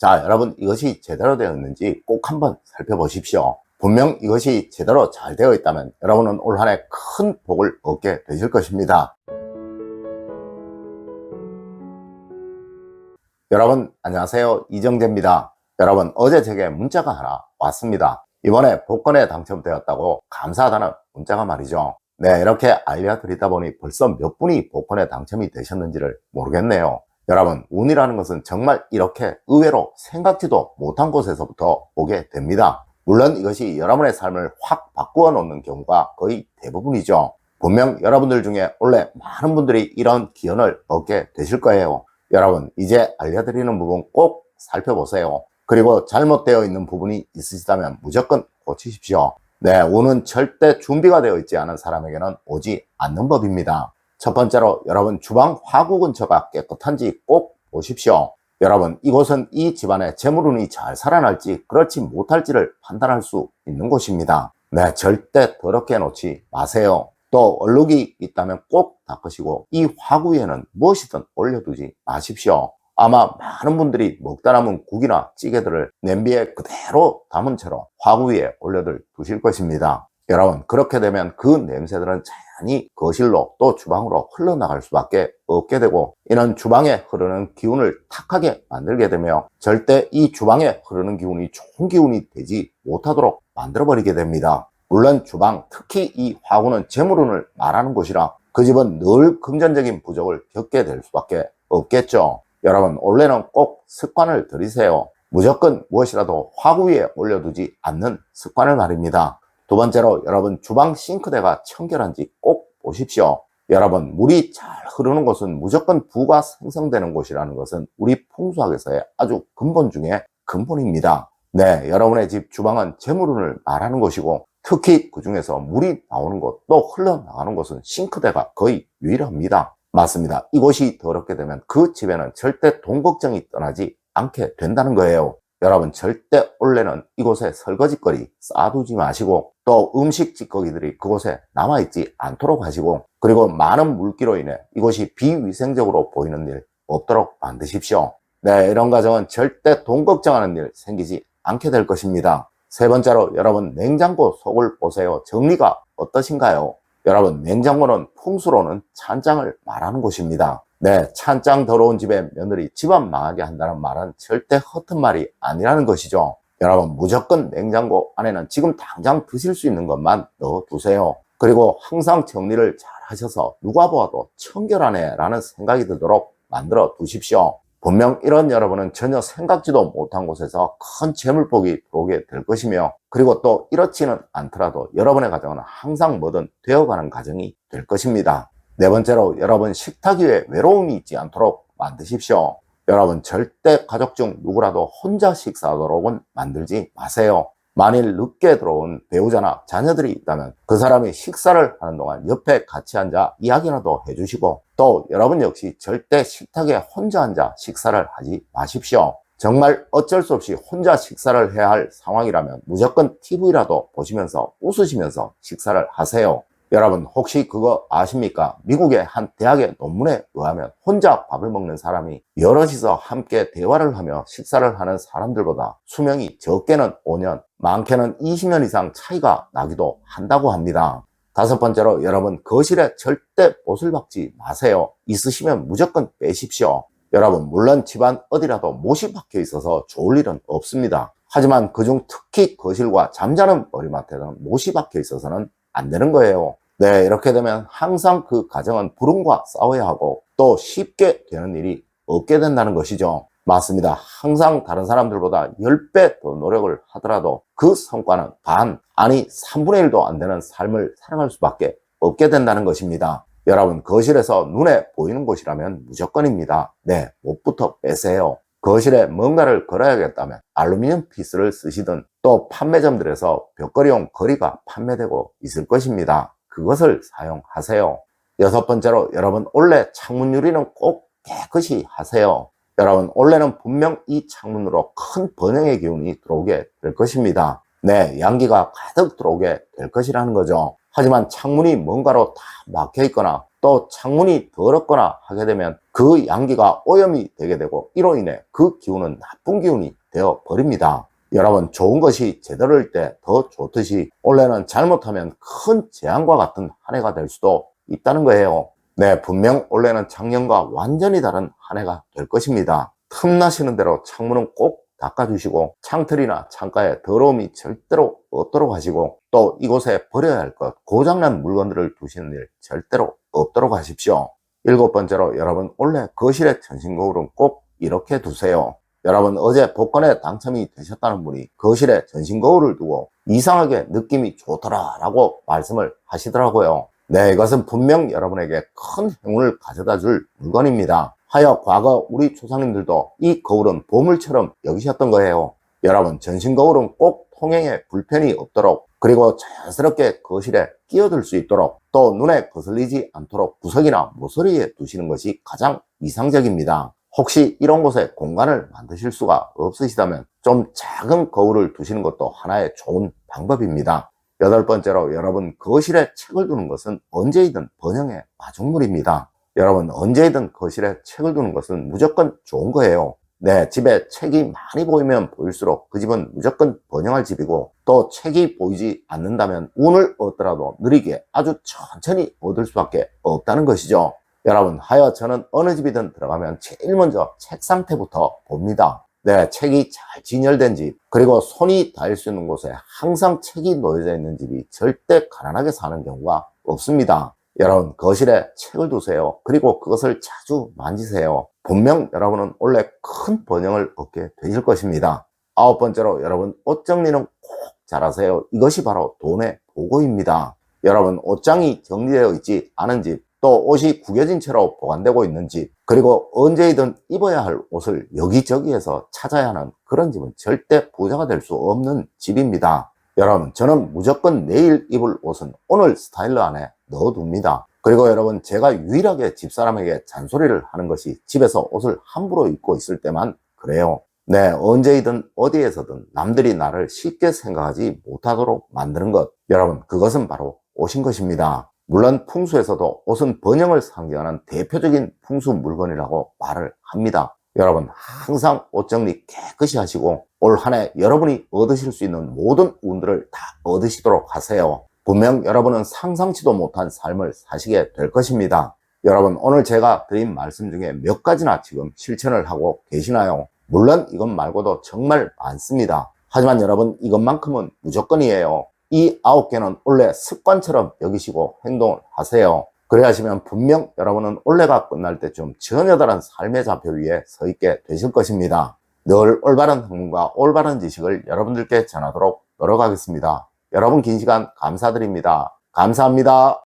자, 여러분 이것이 제대로 되어 있는지 꼭 한번 살펴보십시오. 분명 이것이 제대로 잘 되어 있다면 여러분은 올 한 해 큰 복을 얻게 되실 것입니다. 여러분 안녕하세요 이정재입니다. 여러분 어제 제게 문자가 하나 왔습니다. 이번에 복권에 당첨되었다고 감사하다는 문자가 말이죠. 네 이렇게 알려드리다 보니 벌써 몇 분이 복권에 당첨이 되셨는지를 모르겠네요. 여러분 운이라는 것은 정말 이렇게 의외로 생각지도 못한 곳에서부터 오게 됩니다. 물론 이것이 여러분의 삶을 확 바꾸어 놓는 경우가 거의 대부분이죠. 분명 여러분들 중에 원래 많은 분들이 이런 기원을 얻게 되실 거예요. 여러분 이제 알려드리는 부분 꼭 살펴보세요. 그리고 잘못되어 있는 부분이 있으시다면 무조건 고치십시오. 네, 운은 절대 준비가 되어 있지 않은 사람에게는 오지 않는 법입니다. 첫 번째로 여러분 주방 화구 근처가 깨끗한지 꼭 보십시오. 여러분 이곳은 이 집안의 재물운이 잘 살아날지 그렇지 못할지를 판단할 수 있는 곳입니다. 네, 절대 더럽게 놓지 마세요. 또 얼룩이 있다면 꼭 닦으시고 이 화구에는 무엇이든 올려두지 마십시오. 아마 많은 분들이 먹다 남은 국이나 찌개들을 냄비에 그대로 담은 채로 화구 위에 올려들 두실 것입니다. 여러분 그렇게 되면 그 냄새들은 자연히 거실로 또 주방으로 흘러나갈 수밖에 없게 되고 이는 주방에 흐르는 기운을 탁하게 만들게 되며 절대 이 주방에 흐르는 기운이 좋은 기운이 되지 못하도록 만들어 버리게 됩니다. 물론 주방 특히 이 화구는 재물운을 말하는 곳이라 그 집은 늘 금전적인 부족을 겪게 될 수밖에 없겠죠. 여러분 원래는 꼭 습관을 들이세요. 무조건 무엇이라도 화구 위에 올려두지 않는 습관을 말입니다. 두 번째로 여러분 주방 싱크대가 청결한지 꼭 보십시오. 여러분 물이 잘 흐르는 곳은 무조건 부가 생성되는 곳이라는 것은 우리 풍수학에서의 아주 근본 중에 근본입니다. 네, 여러분의 집 주방은 재물운을 말하는 곳이고 특히 그 중에서 물이 나오는 곳, 또 흘러나가는 곳은 싱크대가 거의 유일합니다. 맞습니다. 이곳이 더럽게 되면 그 집에는 절대 돈 걱정이 떠나지 않게 된다는 거예요. 여러분 절대 원래는 이곳에 설거지거리 쌓아두지 마시고 또 음식 찌꺼기들이 그곳에 남아있지 않도록 하시고 그리고 많은 물기로 인해 이곳이 비위생적으로 보이는 일 없도록 만드십시오. 네, 이런 과정은 절대 돈 걱정하는 일 생기지 않게 될 것입니다. 세 번째로 여러분 냉장고 속을 보세요. 정리가 어떠신가요? 여러분 냉장고는 풍수로는 찬장을 말하는 곳입니다. 네, 찬장 더러운 집에 며느리 집안 망하게 한다는 말은 절대 허튼 말이 아니라는 것이죠. 여러분 무조건 냉장고 안에는 지금 당장 드실 수 있는 것만 넣어두세요. 그리고 항상 정리를 잘 하셔서 누가 보아도 청결하네 라는 생각이 들도록 만들어 두십시오. 분명 이런 여러분은 전혀 생각지도 못한 곳에서 큰 재물복이 들어오게 될 것이며 그리고 또 이렇지는 않더라도 여러분의 가정은 항상 뭐든 되어가는 가정이 될 것입니다. 네 번째로 여러분 식탁 위에 외로움이 있지 않도록 만드십시오. 여러분 절대 가족 중 누구라도 혼자 식사하도록은 만들지 마세요. 만일 늦게 들어온 배우자나 자녀들이 있다면 그 사람이 식사를 하는 동안 옆에 같이 앉아 이야기라도 해주시고 또 여러분 역시 절대 식탁에 혼자 앉아 식사를 하지 마십시오. 정말 어쩔 수 없이 혼자 식사를 해야 할 상황이라면 무조건 TV라도 보시면서 웃으시면서 식사를 하세요. 여러분 혹시 그거 아십니까? 미국의 한 대학의 논문에 의하면 혼자 밥을 먹는 사람이 여럿이서 함께 대화를 하며 식사를 하는 사람들보다 수명이 적게는 5년, 많게는 20년 이상 차이가 나기도 한다고 합니다. 다섯 번째로 여러분 거실에 절대 못을 박지 마세요. 있으시면 무조건 빼십시오. 여러분 물론 집안 어디라도 못이 박혀 있어서 좋을 일은 없습니다. 하지만 그중 특히 거실과 잠자는 머리맡에는 못이 박혀 있어서는 안 되는 거예요. 네, 이렇게 되면 항상 그 가정은 불운과 싸워야 하고 또 쉽게 되는 일이 없게 된다는 것이죠. 맞습니다. 항상 다른 사람들보다 10배 더 노력을 하더라도 그 성과는 반, 아니 3분의 1도 안 되는 삶을 살아갈 수밖에 없게 된다는 것입니다. 여러분, 거실에서 눈에 보이는 곳이라면 무조건입니다. 네, 못부터 빼세요. 거실에 뭔가를 걸어야겠다면 알루미늄 피스를 쓰시든 또 판매점들에서 벽걸이용 거리가 판매되고 있을 것입니다. 그것을 사용하세요. 여섯 번째로 여러분 원래 창문 유리는 꼭 깨끗이 하세요. 여러분 원래는 분명 이 창문으로 큰 번영의 기운이 들어오게 될 것입니다. 네, 양기가 가득 들어오게 될 것이라는 거죠. 하지만 창문이 뭔가로 다 막혀 있거나 또 창문이 더럽거나 하게 되면 그 양기가 오염이 되게 되고 이로 인해 그 기운은 나쁜 기운이 되어 버립니다. 여러분 좋은 것이 제대로일 때 더 좋듯이 올해는 잘못하면 큰 재앙과 같은 한 해가 될 수도 있다는 거예요. 네, 분명 올해는 작년과 완전히 다른 한 해가 될 것입니다. 틈나시는 대로 창문은 꼭 닦아주시고 창틀이나 창가에 더러움이 절대로 없도록 하시고 또 이곳에 버려야 할 것, 고장난 물건들을 두시는 일 절대로 없도록 하십시오. 일곱 번째로 여러분 원래 거실에 천신 거울은 꼭 이렇게 두세요. 여러분 어제 복권에 당첨이 되셨다는 분이 거실에 전신 거울을 두고 이상하게 느낌이 좋더라 라고 말씀을 하시더라고요. 네, 이것은 분명 여러분에게 큰 행운을 가져다 줄 물건입니다. 하여 과거 우리 조상님들도 이 거울은 보물처럼 여기셨던 거예요. 여러분 전신 거울은 꼭 통행에 불편이 없도록 그리고 자연스럽게 거실에 끼어들 수 있도록 또 눈에 거슬리지 않도록 구석이나 모서리에 두시는 것이 가장 이상적입니다. 혹시 이런 곳에 공간을 만드실 수가 없으시다면 좀 작은 거울을 두시는 것도 하나의 좋은 방법입니다. 여덟 번째로 여러분 거실에 책을 두는 것은 언제이든 번영의 마중물입니다. 여러분 언제이든 거실에 책을 두는 것은 무조건 좋은 거예요. 네, 집에 책이 많이 보이면 보일수록 그 집은 무조건 번영할 집이고 또 책이 보이지 않는다면 운을 얻더라도 느리게 아주 천천히 얻을 수밖에 없다는 것이죠. 여러분 하여 저는 어느 집이든 들어가면 제일 먼저 책 상태부터 봅니다. 네, 책이 잘 진열된 집, 그리고 손이 닿을 수 있는 곳에 항상 책이 놓여져 있는 집이 절대 가난하게 사는 경우가 없습니다. 여러분, 거실에 책을 두세요. 그리고 그것을 자주 만지세요. 분명 여러분은 원래 큰 번영을 얻게 되실 것입니다. 아홉 번째로 여러분, 옷 정리는 꼭 잘하세요. 이것이 바로 돈의 보고입니다. 여러분, 옷장이 정리되어 있지 않은 집, 또 옷이 구겨진 채로 보관되고 있는지 그리고 언제이든 입어야 할 옷을 여기저기에서 찾아야 하는 그런 집은 절대 부자가 될 수 없는 집입니다. 여러분 저는 무조건 내일 입을 옷은 오늘 스타일러 안에 넣어둡니다. 그리고 여러분 제가 유일하게 집사람에게 잔소리를 하는 것이 집에서 옷을 함부로 입고 있을 때만 그래요. 네, 언제이든 어디에서든 남들이 나를 쉽게 생각하지 못하도록 만드는 것. 여러분, 그것은 바로 옷인 것입니다. 물론 풍수에서도 옷은 번영을 상징하는 대표적인 풍수 물건이라고 말을 합니다. 여러분 항상 옷 정리 깨끗이 하시고 올 한 해 여러분이 얻으실 수 있는 모든 운들을 다 얻으시도록 하세요. 분명 여러분은 상상치도 못한 삶을 사시게 될 것입니다. 여러분 오늘 제가 드린 말씀 중에 몇 가지나 지금 실천을 하고 계시나요? 물론 이것 말고도 정말 많습니다. 하지만 여러분 이것만큼은 무조건이에요. 이 아홉 개는 원래 습관처럼 여기시고 행동을 하세요. 그래 하시면 분명 여러분은 올해가 끝날 때쯤 전혀 다른 삶의 좌표 위에 서 있게 되실 것입니다. 늘 올바른 학문과 올바른 지식을 여러분들께 전하도록 노력하겠습니다. 여러분 긴 시간 감사드립니다. 감사합니다.